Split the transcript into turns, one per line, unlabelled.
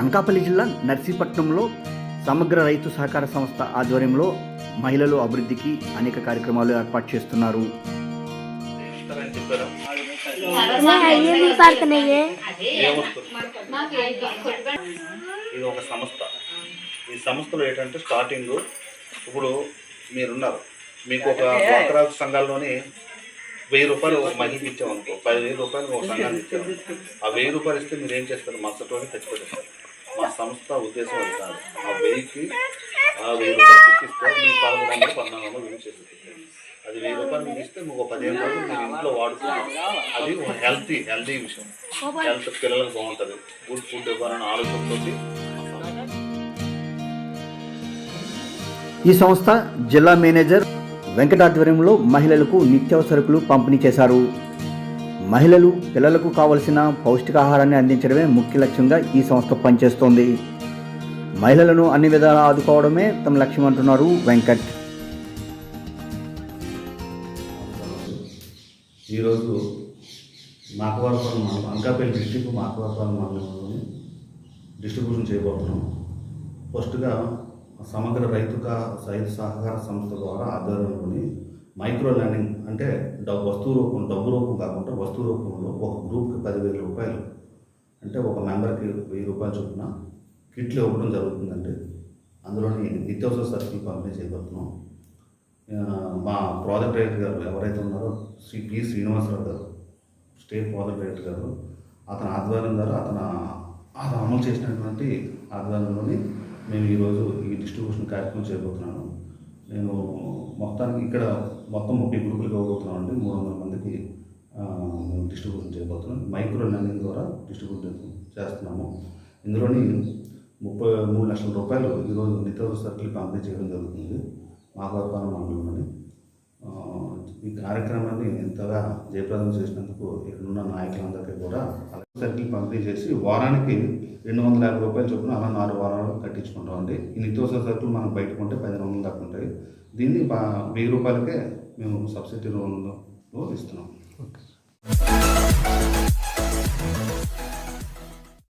అనకాపల్లి జిల్లా నర్సీపట్నంలో సమగ్ర రైతు సహకార సంస్థ ఆధ్వర్యంలో మహిళలు అభివృద్ధికి అనేక కార్యక్రమాలు ఏర్పాటు చేస్తున్నారు.
ఇది ఒక సంస్థ. ఈ సంస్థలో ఏంటంటే స్టార్టింగ్ ఇప్పుడు మీరున్నారు. మీకు ఒక డ్వాక్రా సంఘాల్లోనే వెయ్యి రూపాయలు ఒక మహిళకి ఇచ్చామనుకో పదివేల రూపాయలు ఒక సంఘానికి ఇచ్చాము ఆ వెయ్యి రూపాయలు ఇస్తే మీరు ఏం చేస్తారు? మరుసటి రోజు తెచ్చిపెట్టేస్తారు మా సంస్థ ఉద్దేశం అది కాదు. ఆ వెయ్యికి ఆ వెయ్యి రూపాయలు తెచ్చిస్తే పదమూడు వందలు పద్నాలుగు వందలు విలువ చేస్తుంది అది వెయ్యి రూపాయలు మీకు ఇస్తే మీకు పదిహేను రోజులు మీరు ఇంట్లో వాడుకోవాలి. అది ఒక హెల్తీ హెల్తీ విషయం. హెల్త్ పిల్లలకు బాగుంటుంది. గుడ్ ఫుడ్ ఇవ్వాలని ఆలోచనతోటి
ఈ సంస్థ జిల్లా మేనేజర్ వెంకటాధ్వర్యంలో మహిళలకు నిత్యావసరకులు పంపిణీ చేశారు. మహిళలు పిల్లలకు కావలసిన పౌష్టికాహారాన్ని అందించడమే ముఖ్య లక్ష్యంగా ఈ సంస్థ పనిచేస్తోంది. మహిళలను అన్ని విధాలా ఆదుకోవడమే తమ లక్ష్యం అంటున్నారు వెంకట్.
ఈరోజు మాకవరపాలెం మండలం అంకాపల్లి డిస్టిక్ మాకవరపాలెం మండలంలోని డిస్ట్రిబ్యూషన్ చేయబోతున్నాం. ఫస్ట్గా సమగ్ర రైతు సహకార సంస్థ ద్వారా ఆధ్వర్యంలోని మైక్రో లెర్నింగ్ అంటే డబ్బు వస్తువు రూపం డబ్బు రూపం కాకుండా వస్తువు రూపంలో ఒక గ్రూప్కి పదివేల రూపాయలు. అంటే ఒక మెంబర్కి వెయ్యి రూపాయలు చొప్పున కిట్లు ఇవ్వడం జరుగుతుందండి. అందులోని నిత్యావసర సరుకులు పంపిణీ చేయబోతున్నాం మా ప్రాజెక్ట్ డైరెక్టర్ గారు ఎవరైతే ఉన్నారో శ్రీ పి శ్రీనివాసరావు గారు స్టేట్ ప్రాజెక్ట్ డైరెక్టర్ గారు అతని ఆధ్వర్యం ద్వారా అతను అతను అమలు చేసినటువంటి ఆధ్వర్యంలోని మేము ఈరోజు ఈ డిస్ట్రిబ్యూషన్ కార్యక్రమం చేయబోతున్నాను. నేను మొత్తానికి ఇక్కడ మొత్తం ముప్పై గ్రూపులకు ఇవ్వబోతున్నాను అండి మూడు వందల మందికి మేము డిస్ట్రిబ్యూషన్ చేయబోతున్నాం. మైక్రో లెర్నింగ్ ద్వారా డిస్ట్రిబ్యూట్ చేస్తున్నాము. ఇందులోని ముప్పై మూడు లక్షల రూపాయలు ఈరోజు నిత్యావసర సరుకులు పంపిణీ చేయడం జరుగుతుంది మాకవరపాలెం మండలంలోని ఈ కార్యక్రమాన్ని ఇంతగా జయప్రదం చేసినందుకు ఇక్కడున్న నాయకులందరికీ కూడా సర్కిల్ పంపిణీ చేసి వారానికి రెండు వందల యాభై రూపాయలు చొప్పున అలా నాలుగు వారాలు కట్టించుకుంటామండి ఈ నిత్యావసర సరుకులు మనం బయటకు ఉంటే పదిహేను వందలు దాకా ఉంటాయి. దీన్ని వెయ్యి రూపాయలకే మేము సబ్సిడీ లోన్లో ఇస్తున్నాం. ఓకే